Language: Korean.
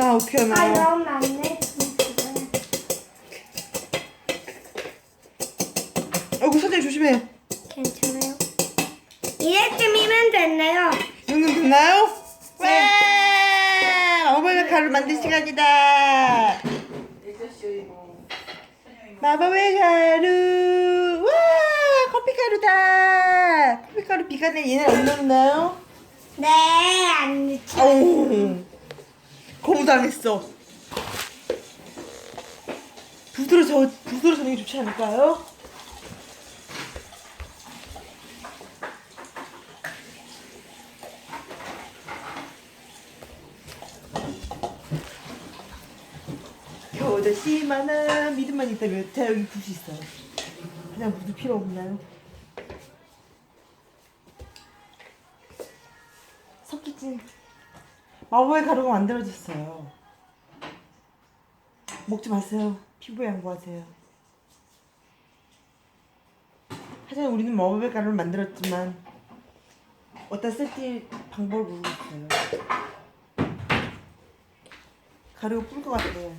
하는구나 어떻게 아 하나 너무 많네. 아이고 선생님 조심해 괜찮아요. 이래쯤이면 됐네요. 이 정도 됐나요? 와 마법의 가루 만들 시간이다 마법의 가루 와 커피 가루다 커피 가루 비가 내 얘네 안 넣었나요? 네, 안 넣죠. 아우 거부당했어 부드러워서 부드러워서 는 게 좋지 않을까요? 겨우다시만한 믿음만 있다면 자 여기 붓이 있어요 그냥 붓이 필요 없나요? 석기진 마법의 가루가 만들어졌어요. 먹지 마세요. 피부에 양보하세요. 하지만 우리는 마법의 가루를 만들었지만 어디다 쓸지 방법을 모르고 있어요. 가루가 뿔 것 같아요.